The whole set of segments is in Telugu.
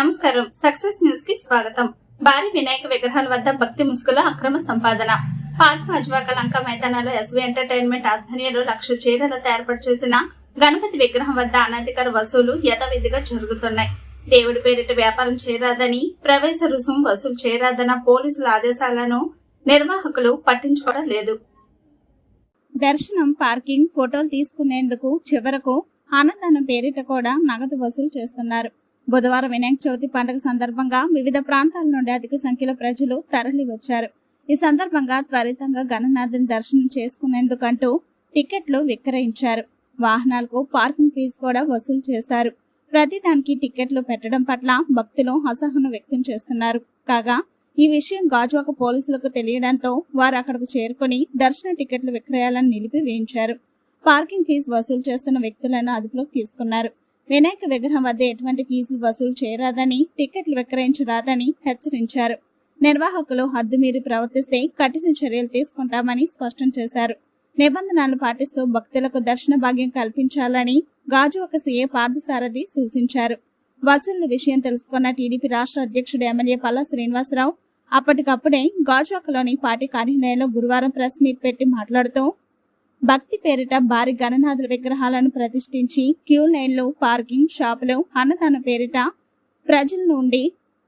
నమస్కారం. సక్సెస్ న్యూస్కి స్వాగతం. భారీ వినాయక విగ్రహాల వద్ద భక్తి ముసుగులో అక్రమ సంపాదన. పార్క్ అజ్వాక లంక మైదానంలో ఎస్వీ ఎంటర్టైన్మెంట్ ఆధ్వర్యంలో లక్ష చీరలతో ఏర్పాటు చేసిన గణపతి విగ్రహం వద్ద అనధికార వసూలు యథావిధిగా జరుగుతున్నాయి. దేవుడి పేరిట వ్యాపారం చేయరాదని ప్రవేశ రుసుం వసూలు చేయరాదన్న పోలీసుల ఆదేశాలను నిర్వాహకులు పట్టించుకోవడం లేదు. దర్శనం పార్కింగ్ ఫోటోలు తీసుకునేందుకు చివరకు అన్నదానం పేరిట కూడా నగదు వసూలు చేస్తున్నారు. బుధవారం వినాయక చవితి పండుగ సందర్భంగా వివిధ ప్రాంతాల నుండి అధిక సంఖ్యలో ప్రజలు తరలి వచ్చారు ఈ సందర్భంగా త్వరితంగా గణనాథుని దర్శనం చేసుకునేందుకంటూ టికెట్లు విక్రయించారు. వాహనాలకు పార్కింగ్ ఫీజు కూడా వసూలు చేశారు. ప్రతిదానికి టికెట్లు పెట్టడం పట్ల భక్తులు అసహనం వ్యక్తం చేస్తున్నారు. కాగా ఈ విషయం గాజువాక పోలీసులకు తెలియడంతో వారు అక్కడకు చేరుకుని దర్శన టికెట్లు విక్రయాలను నిలిపివేయించారు. పార్కింగ్ ఫీజు వసూలు చేస్తున్న వ్యక్తులను అదుపులోకి తీసుకున్నారు. వినాయక విగ్రహం వద్ద ఎటువంటి ఫీజులు వసూలు చేయరాదని టికెట్లు విక్రయించరాదని హెచ్చరించారు. నిర్వాహకులు హద్దుమీరి ప్రవర్తిస్తే కఠిన చర్యలు తీసుకుంటామని స్పష్టం చేశారు. నిబంధనలు పాటిస్తూ భక్తులకు దర్శన భాగ్యం కల్పించాలని గాజువాక సీఏ పార్థసారథి సూచించారు. వసూళ్ళ విషయం తెలుసుకున్న టీడీపీ రాష్ట్ర అధ్యక్షుడు ఎమ్మెల్యే పల్లా శ్రీనివాసరావు అప్పటికప్పుడే గాజువాకలోని పార్టీ కార్యాలయంలో గురువారం ప్రెస్ మీట్ పెట్టి మాట్లాడుతూ భక్తి పేరిట భారీ గణనాథుల విగ్రహాలను ప్రతిష్ఠించి క్యూ లైన్లు పార్కింగ్ షాపులు అన్నదాన పేరిట ప్రజల నుండి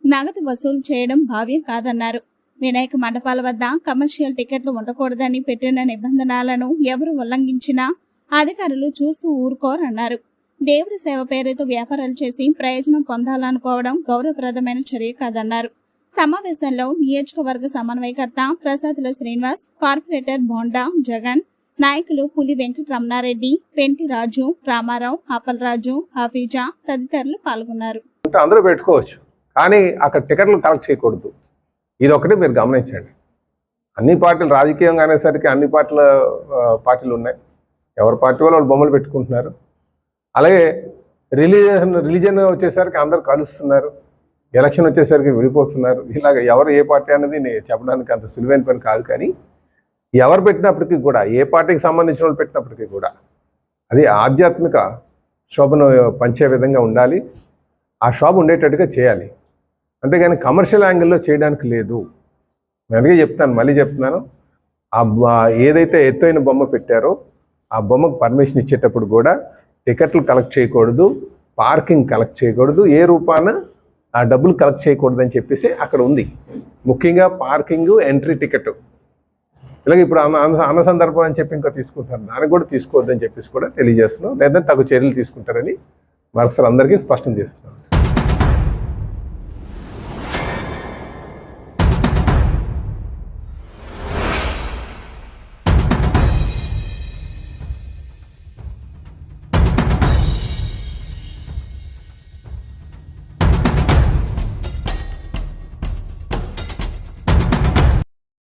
నగదు వసూలు చేయడం భావ్యం కాదన్నారు. వినాయక మండపాల వద్ద కమర్షియల్ టికెట్లు ఉండకూడదని పెట్టిన నిబంధనలను ఎవరు ఉల్లంఘించినా అధికారులు చూస్తూ ఊరుకోరన్నారు. దేవుడి సేవ పేరుతో వ్యాపారాలు చేసి ప్రయోజనం పొందాలనుకోవడం గౌరవప్రదమైన చర్య కాదన్నారు. సమావేశంలో నియోజకవర్గ సమన్వయకర్త ప్రసాదుల శ్రీనివాస్ కార్పొరేటర్ బోండా జగన్ నాయకులు పులి వెంకటరమణారెడ్డి పెంటి రాజు రామారావు ఆపలరాజు హఫీజా తదితరులు పాల్గొన్నారు. అందరూ పెట్టుకోవచ్చు కానీ అక్కడ టికెట్లు కలెక్ట్ చేయకూడదు. ఇది ఒకటి మీరు గమనించండి. అన్ని పార్టీలు రాజకీయంగా అనేసరికి అన్ని పార్టీల పార్టీలు ఉన్నాయి. ఎవరి పార్టీ వాళ్ళు వాళ్ళు బొమ్మలు పెట్టుకుంటున్నారు. అలాగే రిలీజన్ రిలీజన్ వచ్చేసరికి అందరూ కలుస్తున్నారు. ఎలక్షన్ వచ్చేసరికి విడిపోతున్నారు. ఇలాగ ఎవరు ఏ పార్టీ అనేది నేను చెప్పడానికి అంత సులువైన పని కాదు కానీ ఎవరు పెట్టినప్పటికీ కూడా ఏ పార్టీకి సంబంధించిన వాళ్ళు పెట్టినప్పటికీ కూడా అది ఆధ్యాత్మిక శోభను పంచే విధంగా ఉండాలి. ఆ షాప్ ఉండేటట్టుగా చేయాలి. అంతేగాని కమర్షియల్ యాంగిల్లో చేయడానికి లేదు. నేను అందుకే చెప్తాను మళ్ళీ చెప్తున్నాను. ఆ ఏదైతే ఎత్తైన బొమ్మ పెట్టారో ఆ బొమ్మకు పర్మిషన్ ఇచ్చేటప్పుడు కూడా టికెట్లు కలెక్ట్ చేయకూడదు పార్కింగ్ కలెక్ట్ చేయకూడదు ఏ రూపాన ఆ డబ్బులు కలెక్ట్ చేయకూడదు అని చెప్పేసి అక్కడ ఉంది. ముఖ్యంగా పార్కింగ్ ఎంట్రీ టికెట్ ఇలాగ ఇప్పుడు అన్న అన్న- సందర్భం అని చెప్పి ఇంకా తీసుకుంటారు. దానికి కూడా తీసుకోవద్దని చెప్పేసి కూడా తెలియజేస్తున్నాం. లేదంటే తగు చర్యలు తీసుకుంటారని మరొకసారి అందరికీ స్పష్టం చేస్తున్నాం.